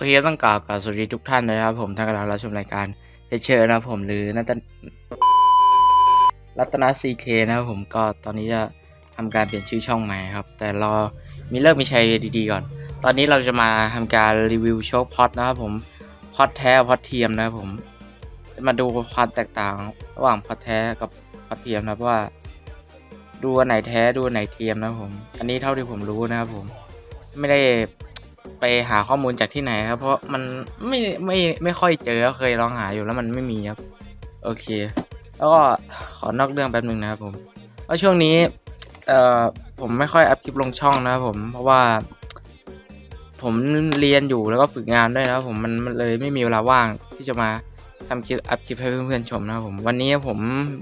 โอเคต้องกล่าวกับสวัสดีทุกท่านนะครับ ผมท่านกำลังรับชมรายการเฮเชอร์นะผมหรือนัตรัตนาซีเคนะครับผมก็ตอนนี้จะทำการเปลี่ยนชื่อช่องใหม่ครับ แต่รอมีเลิกมีชัยดีๆก่อน ตอนนี้เราจะมาทำการรีวิวโชคพอดนะครับผมพอดแท้พอดเทียมนะครับผม จะมาดูความแตกต่างระหว่างพอดแท้กับพอดเทียมนะครับว่าดูอันไหนแท้ดูอันไหนเทียมนะครับผม อันนี้เท่าที่ผมรู้นะครับผม ไม่ได้ ไปหาข้อมูลจากที่ไหนครับ เพราะมันไม่ไม่ไม่ค่อยเจอเคยลองหาอยู่แล้วมันไม่มีครับ โอเค แล้วก็ขอนอกเรื่องแป๊บนึงนะครับผมเพราช่วงนี้เอ่อผมไม่ค่อยอัพคลิปลงช่องนะครับผม เพราะว่า ผมเรียนอยู่แล้วก็ฝึกงานด้วยนะครับผมมันมันเลยไม่มีเวลาว่างที่จะมาทำคลิปอัพคลิปให้เพื่อนๆชมนะครับผมวันนี้ผม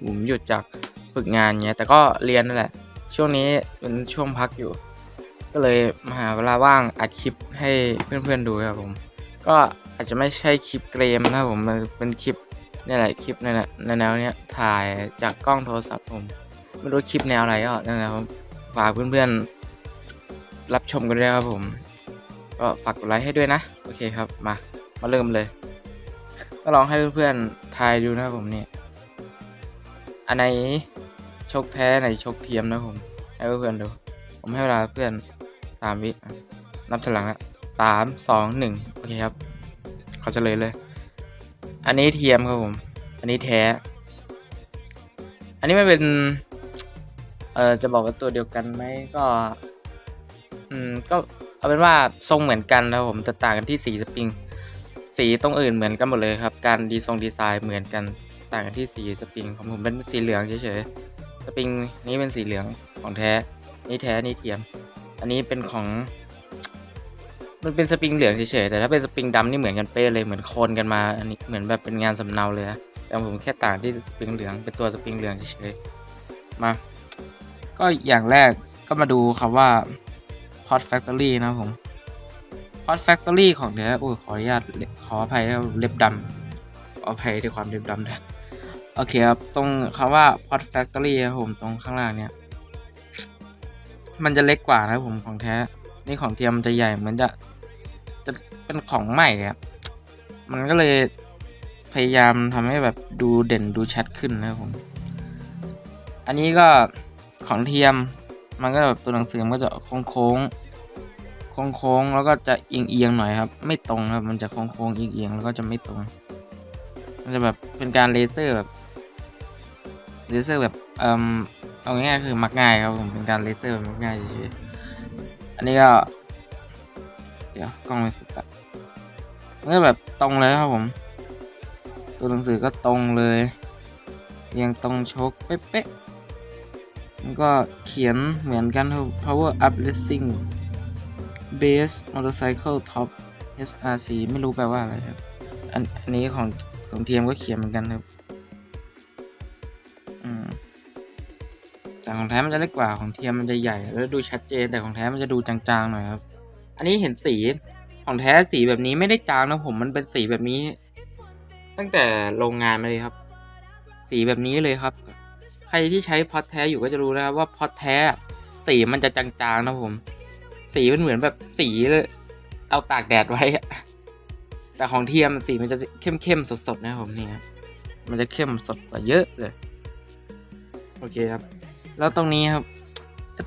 ผมหยุดจากฝึกงานเงี้ยแต่ก็เรียนนั่นแหละ ช่วงนี้เป็นช่วงพักอยู่ ก็เลยมาหาเวลาว่างอัดคลิปให้เพื่อนๆดูครับผม ก็อาจจะไม่ใช่คลิปเกมนะครับผมมันเป็นคลิปนี่แหละคลิปในในแนวเนี้ยถ่ายจากกล้องโทรศัพท์ผมไม่รู้คลิปแนวอะไรก็นั่นแหละครับฝากเพื่อนๆรับชมกันด้วยครับผม ก็ฝากกดไลค์ให้ด้วยนะ โอเคครับมามาเริ่มเลย ก็ลองให้เพื่อนๆทายดูนะครับผมเนี่ยอันไหนโชคแท้ไหนโชคเทียมนะผมให้เพื่อนๆดู ผมให้เวลาเพื่อนามวินับถอยหลังละสามสองหนึ่งโอเคครับขอเฉลยเลย อันนี้เทียมครับผม อันนี้แท้ อันนี้ไม่เป็น เออจะบอกว่าตัวเดียวกันไหมก็ อืมก็เอาเป็นว่าทรงเหมือนกันนะครับผมจะต่างกันที่สีสปริง สีตรงอื่นเหมือนกันหมดเลยครับ การดีทรงดีไซน์เหมือนกันต่างกันที่สีสปริงของผมเป็นสีเหลืองเฉยๆสปริงนี้เป็นสีเหลืองของแท้ นี่แท้ นี่เทียม อันนี้เป็นของ มันเป็นสปริงเหลืองเฉยๆ แต่ถ้าเป็นสปริงดำนี่เหมือนกันเป๊ะเลย เหมือนโคนกันมา อันนี้เหมือนแบบเป็นงานสำเนาเลยนะแต่ผมแค่ต่างที่สปริงเหลือง เป็นตัวสปริงเหลืองเฉยๆ มา ก็อย่างแรกก็มาดูคำว่า Pod Factory นะผม Pod Factory ของแท้โอ้ขออนุญาตขออภัยนะครับเล็บดำขออภัยด้วยความเล็บดำด้วยโอเคครับ ตรงคำว่า Pod Factory ครับผม ตรงข้างล่างเนี่ย มันจะเล็กกว่านะครับผมของแท้ นี่ของเทียมมันจะใหญ่เหมือนจะจะเป็นของใหม่ครับ มันก็เลยพยายามทำให้แบบดูเด่นดูชัดขึ้นนะครับผม อันนี้ก็ของเทียมมันก็แบบตัวหนังสือมันก็จะโค้งโค้งโค้งโค้งแล้วก็จะเอียงเอียงๆหน่อยครับ ไม่ตรงครับ มันจะโค้งโค้งเอียงเอียงๆแล้วก็จะไม่ตรง มันจะแบบเป็นการเลเซอร์แบบเลเซอร์แบบเอ่ม เอาง่ายๆคือมักง่ายครับผมเป็นการเลเซอร์มักง่ายเฉยๆอันนี้ก็ เดี๋ยวกล้องไม่โฟกัสมันก็แบบตรงเลยครับผม ตัวหนังสือก็ตรงเลยเรียงตรงชกเป๊ะๆมันก็เขียนเหมือนกันครับ power up racing base motorcycle top src ไม่รู้แปลว่าอะไรครับ อันอันนี้ของของเทียมก็เขียนเหมือนกันครับ ของแท้มันจะเล็กกว่าของเทียมมันจะใหญ่แล้วดูชัดเจนแต่ของแท้มันจะดูจางๆหน่อยครับ อันนี้เห็นสีของแท้สีแบบนี้ไม่ได้จางนะผมมันเป็นสีแบบนี้ ตั้งแต่โรงงานมาเลยครับ สีแบบนี้เลยครับ ใครที่ใช้พอตแท้อยู่ก็จะรู้นะครับว่าพอตแท้สีมันจะจางๆนะผม สีมันเหมือนแบบสีเลย เอาตากแดดไว้ แต่ของเทียมสีมันจะเข้มๆสดๆนะผมนี่ครับมันจะเข้มสดกว่าเยอะเลย โอเคครับ แล้วตรงนี้ครับ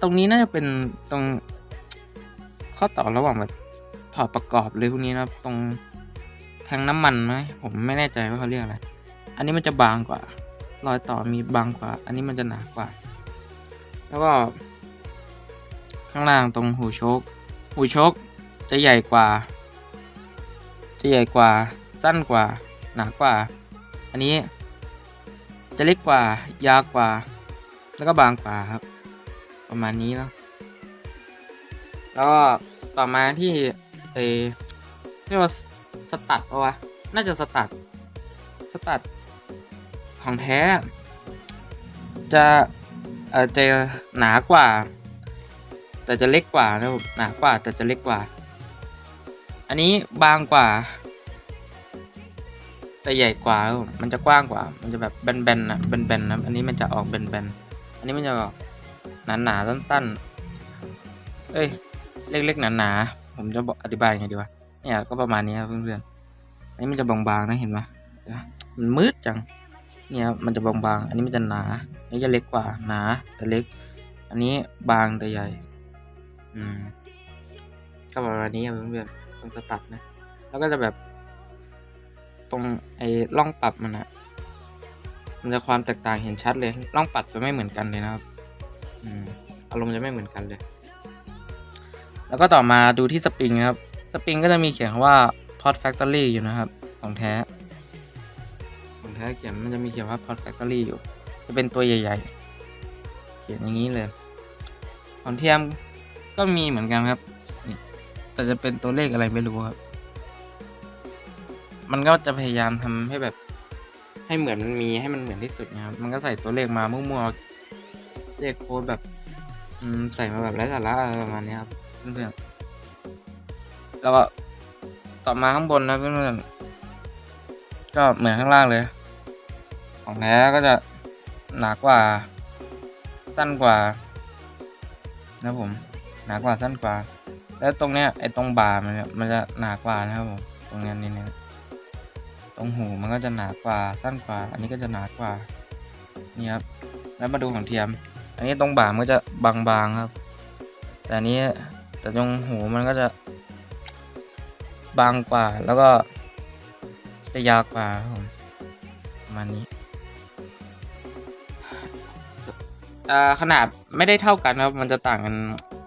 ตรงนี้น่าจะเป็นตรงข้อต่อระหว่างแบบถอดประกอบเลยพวกนี้นะครับ ตรงแทงน้ำมันไหมผมไม่แน่ใจว่าเขาเรียกอะไร อันนี้มันจะบางกว่า รอยต่อมีบางกว่า อันนี้มันจะหนากว่า แล้วก็ ข้างล่างตรงหูชคหูชคจะใหญ่กว่า จะใหญ่กว่า สั้นกว่า หนากว่า อันนี้ จะเล็กกว่า ยาวกว่า แล้วก็บางกว่าครับ ประมาณนี้เนาะแล้วก็ต่อมาที่เออเรียกว่าสตัดปะวะน่าจะสตัดสตัดของแท้ จะเออจะหนากว่า แต่จะเล็กกว่านะหนากว่าแต่จะเล็กกว่า อันนี้บางกว่า แต่ใหญ่กว่า มันจะกว้างกว่า มันจะแบบแบนๆนะแบนๆนะอันนี้มันจะออกแบนๆ อันนี้มันจะออกหนาๆสั้นๆ เอ้ย เล็กๆ หนาๆผมจะบอกอธิบายยังไงดีวะ เนี่ยก็ประมาณนี้ครับเพื่อนๆ อันนี้มันจะบางๆนะเห็นไหมมันมืดจัง เนี่ยมันจะบางๆ อันนี้มันจะหนา อันนี้จะเล็กกว่าหนาแต่เล็ก อันนี้บางแต่ใหญ่ อืมก็ประมาณนี้ครับเพื่อนๆตรงตัดนะ แล้วก็จะแบบ ตรงไอ้ร่องปรับมันอะ มันจะความแตกต่างเห็นชัดเลยร่องปรับจะไม่เหมือนกันเลยนะครับอารมณ์จะไม่เหมือนกันเลย แล้วก็ต่อมาดูที่สปริงนะครับ สปริงก็จะมีเขียนว่า Pod Factory อยู่นะครับของแท้ของแท้เขียนมันจะมีเขียนว่า Pod Factory อยู่ จะเป็นตัวใหญ่ ๆ เขียนอย่างนี้เลย ของเทียมก็มีเหมือนกันครับแต่จะเป็นตัวเลขอะไรไม่รู้ครับ มันก็จะพยายามทำให้แบบ ให้เหมือนมันมีให้มันเหมือนที่สุดนะครับ มันก็ใส่ตัวเลขมามั่วๆเลขโค้ดแบบ อืมใส่มาแบบไร้สาระอะไรประมาณนี้ครับเพื่อนๆแล้วก็ต่อมาข้างบนนะเพื่อนๆก็เหมือนข้างล่างเลย ของแท้ก็จะหนากว่า สั้นกว่า นะผมหนากว่าสั้นกว่า แล้วตรงเนี้ยไอ้ตรงบ่ามันเนี่ยมันจะหนากว่านะครับผมตรงเนี้ยนี่เนี่ ตรงหูมันก็จะหนากว่า สั้นกว่า อันนี้ก็จะหนากว่า นี่ครับ แล้วมาดูของเทียม อันนี้ตรงบ่ามันก็จะบางๆครับ แต่อันนี้แต่ตรงหูมันก็จะ บางกว่า แล้วก็จะยาวกว่าครับผมประมาณนี้อ่ขนาดไม่ได้เท่ากันครับ มันจะต่างกัน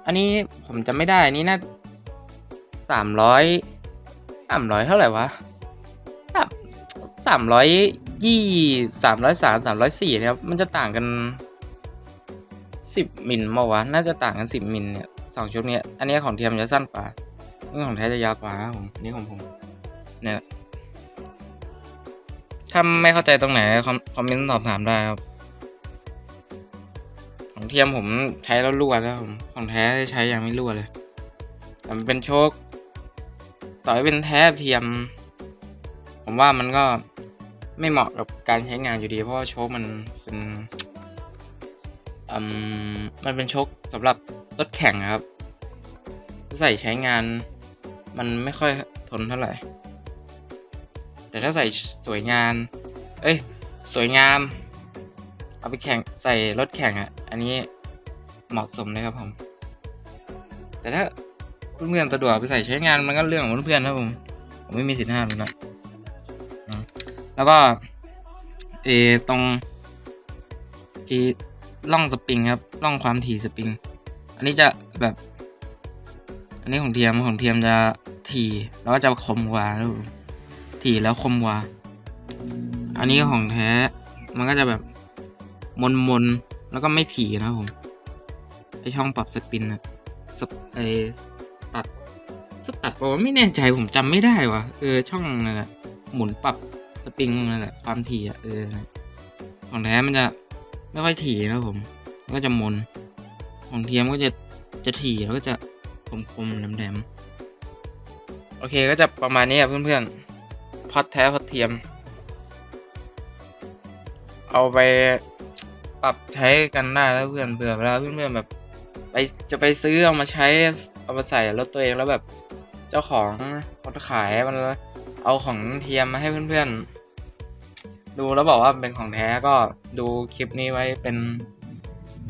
อันนี้ผมจะไม่ได้ อันนี้น่าสามร้อยสามร้อยเท่าไหร่วะามร้อยยี่สามร้อยสามสามร้อยสี่นะครับ มันจะต่างกันสิบมิลมาวะ น่าจะต่างกันสิบมิลเนี่ยสองชุดเนี้ย อันนี้ของเทียมจะสั้นกว่านี่ของแท้จะยาวกว่าครับผมนี่ของผมเนี่ยถ้าไม่เข้าใจตรงไหนคอมคอมเมนต์สอบถามได้ครับ ของเทียมผมใช้แล้วรั่วแล้วผมของแท้ใช้ยังไม่รั่วเลยแต่มันเป็นโชคต่อให้เป็นแท้เทียม ผมว่ามันก็ ไม่เหมาะกับการใช้งานอยู่ดี เพราะว่าโชคมันเป็นมันเป็นโชคสำหรับรถแข่งครับใส่ใช้งานมันไม่ค่อยทนเท่าไหร่ แต่ถ้าใส่สวยงามเอ้ย สวยงาม เอาไปแข่งใส่รถแข่งอะ อันนี้เหมาะสมเลยครับผม แต่ถ้าเพื่อนๆสะดวกไปใส่ใช้งานมันก็เรื่องของเพื่อนๆครับผม ผมไม่มีสิทธิ์ห้ามนะ แล้วก็เอตรงเอล่องสปริงครับล่องความถี่สปริง อันนี้จะแบบ อันนี้ของเทียมของเทียมจะถี่แล้วก็จะคมกว่าถี่แล้วคมกว่า อันนี้ของแท้มันก็จะแบบมนมนแล้วก็ไม่ถี่นะผมไอช่องปรับสปินอะสปไอตัดสตัดบอกว่าไม่แน่ใจผมจำไม่ได้ว่ะเออช่องนั่นแหละหมุนปรับ สปริงนั่นแหละความถี่อะเออของแท้มันจะไม่ค่อยถี่นะผมมันก็จะมน ของเทียมก็จะจะถี่แล้วก็จะคมๆแหลมๆโอเคก็จะประมาณนี้ครับเพื่อนๆพอดแท้พอดเทียม เอาไปปรับใช้กันได้แล้วเพื่อนเผื่อเวลาเพื่อนๆแบบไปจะไปซื้อเอามาใช้เอามาใส่รถตัวเองแล้วแบบเจ้าของรถขายมันเอาของเทียมมาให้เพื่อนๆ ดูแล้วบอกว่าเป็นของแท้ก็ดูคลิปนี้ไว้เป็น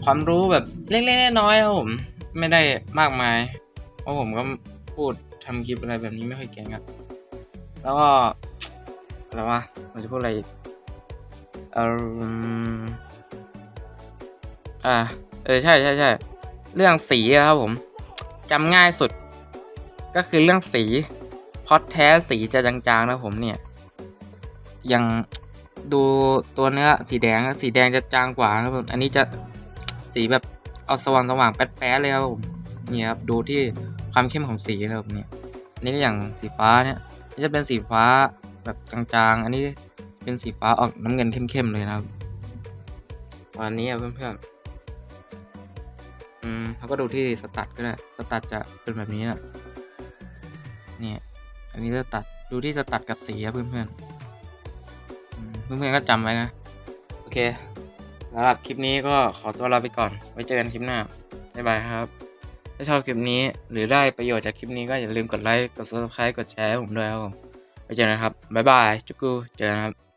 ความรู้แบบเล็กๆน้อยๆครับผมไม่ได้มากมาย เพราะผมก็พูดทำคลิปอะไรแบบนี้ไม่ค่อยเก่งครับแล้วก็อะไรวะมันจะพูดอะไรเอออ่าเออใช่ใช่ใช่เรื่องสีครับผมจำง่ายสุด ก็คือเรื่องสีพอดแท้สีจะจางๆนะผมเนี่ย ยัง ดูตัวเนื้อสีแดงสีแดงจะจางกว่าครับผมอันนี้จะสีแบบเอาสว่างสว่างแป๊ดๆเลยครับผมนี่ครับดูที่ความเข้มของสีนะครับเนี่ยอันนี้ก็อย่างสีฟ้าเนี่ยนี่จะเป็นสีฟ้าแบบจางๆ อันนี้เป็นสีฟ้าออกน้ำเงินเข้มๆเลยนะครับวันนี้เพื่อนๆอืมเขาก็ดูที่สตัดก็ได้สตัดจะเป็นแบบนี้นะเนี่ยอันนี้สตัดดูที่สตัดกับสีครับเพื่อนๆ เพื่อนๆก็จำไว้นะ โอเคสำหรับคลิปนี้ก็ขอตัวลาไปก่อน ไว้เจอกันคลิปหน้า บ๊ายบายครับ ถ้าชอบคลิปนี้หรือได้ประโยชน์จากคลิปนี้ก็อย่าลืมกดไลค์ กด subscribe กดแชร์ผมด้วยครับผม ไปเจอกันนะครับ บ๊ายบาย จุกกูเจอกันครับ